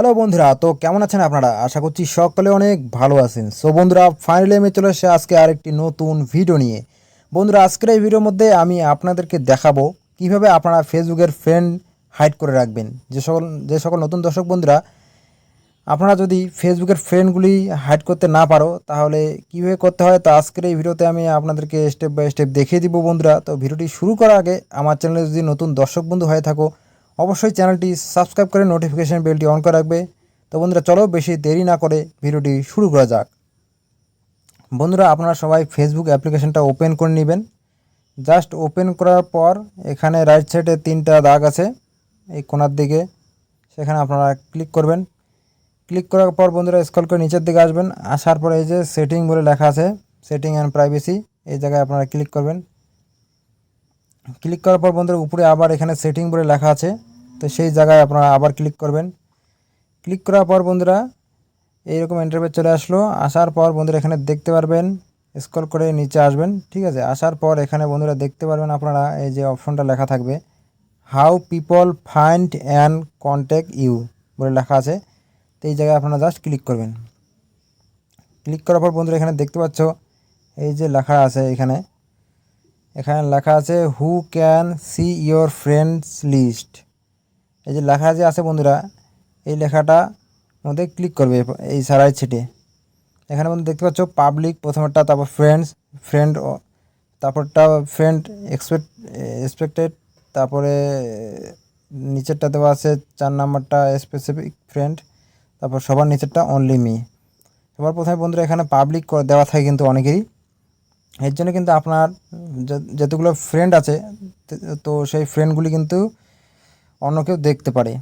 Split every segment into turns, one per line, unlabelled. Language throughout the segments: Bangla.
হ্যালো বন্ধুরা, তো কেমন আছেন আপনারা? আশা করছি সকলে অনেক ভালো আছেন। সো বন্ধুরা ফাইনালি আমি চলে এসে আজকে আরেকটি নতুন ভিডিও নিয়ে। বন্ধুরা, আজকের এই ভিডিওর মধ্যে আমি আপনাদেরকে দেখাবো কীভাবে আপনারা ফেসবুকের ফ্রেন্ড হাইড করে রাখবেন। যে সকল যে সকল নতুন দর্শক বন্ধুরা, আপনারা যদি ফেসবুকের ফ্রেন্ডগুলি হাইড করতে না পারো, তাহলে কীভাবে করতে হয়, তো আজকের এই ভিডিওতে আমি আপনাদেরকে স্টেপ বাই স্টেপ দেখিয়ে দিব বন্ধুরা। তো ভিডিওটি শুরু করার আগে আমার চ্যানেলে যদি নতুন দর্শক বন্ধু হয়ে থাকো অবশ্যই চ্যানেলটি সাবস্ক্রাইব করে নোটিফিকেশন বেলটি অন করে রাখবে। তো বন্ধুরা, চলো বেশি দেরি না করে ভিডিওটি শুরু করা যাক। বন্ধুরা, আপনারা সবাই ফেসবুক অ্যাপ্লিকেশনটা ওপেন করে নেবেন। জাস্ট ওপেন করার পর এখানে রাইট সাইডে তিনটা দাগ আছে, এই কোনার দিকে। সেখানে আপনারা ক্লিক করবেন। ক্লিক করার পর বন্ধুরা স্ক্রল করে নিচের দিকে আসবেন। আসার পরে এই যে সেটিং বলে লেখা আছে সেটিং অ্যান্ড প্রাইভেসি এই জায়গায় আপনারা ক্লিক করবেন। ক্লিক করার পর বন্ধুরা, উপরে আবার এখানে সেটিং বলে লেখা আছে। তো সেই জায়গায় আপনারা আবার ক্লিক করবেন। ক্লিক করার পর বন্ধুরা, এইরকম ইন্টারভিউ চলে আসলো। আসার পর বন্ধুরা এখানে দেখতে পারবেন স্ক্রল করে নিচে আসবেন, ঠিক আছে? আসার পর এখানে বন্ধুরা দেখতে পারবেন আপনারা এই যে অপশনটা লেখা থাকবে how people find and contact you বলে লেখা আছে। তো এই জায়গায় আপনারা জাস্ট ক্লিক করবেন। ক্লিক করার পর বন্ধুরা এখানে দেখতে পাচ্ছ, এই যে লেখা আছে এখানে। এখানে লেখা আছে who can see your friends list এই যে লেখা যে আছে বন্ধুরা, এই লেখাটা মধ্যে ক্লিক করবে এই সারাই ছিটে। এখানে বন্ধু দেখতে পাচ্ছ পাবলিক প্রথমেরটা তারপর ফ্রেন্ডস ফ্রেন্ড তারপরটা ফ্রেন্ড এক্সপেক্ট এক্সপেক্টেড তারপরে নিচেরটা দেওয়া আছে চার নাম্বারটা স্পেসিফিক ফ্রেন্ড তারপর সবার নিচেরটা অনলি মি সবার প্রথমে বন্ধুরা এখানে পাবলিক দেওয়া থাকে কিন্তু অনেকেরই। এর জন্য কিন্তু আপনার যতগুলো ফ্রেন্ড আছে, তো সেই ফ্রেন্ডগুলি কিন্তু অন্য কেউ দেখতে পারে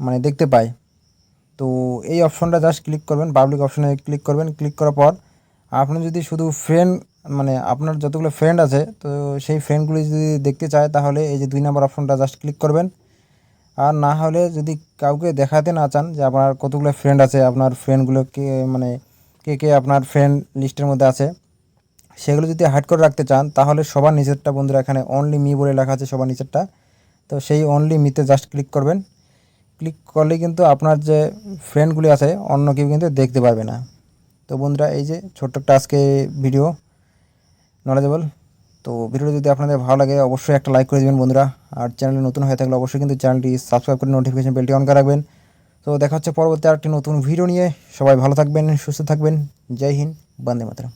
মানে দেখতে পায়। তো এই অপশনটা জাস্ট ক্লিক করবেন পাবলিক অপশনে ক্লিক করবেন। ক্লিক করার পর আপনি যদি শুধু ফ্রেন্ড মানে আপনার যতগুলো ফ্রেন্ড আছে, তো সেই ফ্রেন্ডগুলি যদি দেখতে চায়, তাহলে এই যে দুই নম্বর অপশনটা জাস্ট ক্লিক করবেন। আর না হলে যদি কাউকে দেখাতে না চান যে আপনার কতগুলো ফ্রেন্ড আছে, আপনার ফ্রেন্ডগুলো কে মানে কে কে আপনার ফ্রেন্ড লিস্টের মধ্যে আছে, সেগুলো যদি হাইড করে রাখতে চান, তাহলে সবার নিচেরটা বন্ধুরা এখানে অনলি মি বলে লেখা আছে সবার নিচেরটা তো সেই অনলি মিতে জাস্ট ক্লিক করবেন। ক্লিক করলে কিন্তু আপনার যে ফ্রেন্ডগুলি আছে, অন্য কেউ কিন্তু দেখতে পারবে না। তো বন্ধুরা, এই যে ছোট্ট একটা আজকে ভিডিও নলেজেবল তো ভিডিও যদি আপনাদের ভালো লাগে, অবশ্যই একটা লাইক করে দেবেন বন্ধুরা। আর চ্যানেলে নতুন হয়ে থাকলে অবশ্যই কিন্তু চ্যানেলটি সাবস্ক্রাইব করে নোটিফিকেশন বেলটি অন করে রাখবেন। তো দেখা হচ্ছে পরবর্তী আরেকটি নতুন ভিডিও নিয়ে। সবাই ভালো থাকবেন, সুস্থ থাকবেন। জয় হিন্দ, বন্দে মাতরম।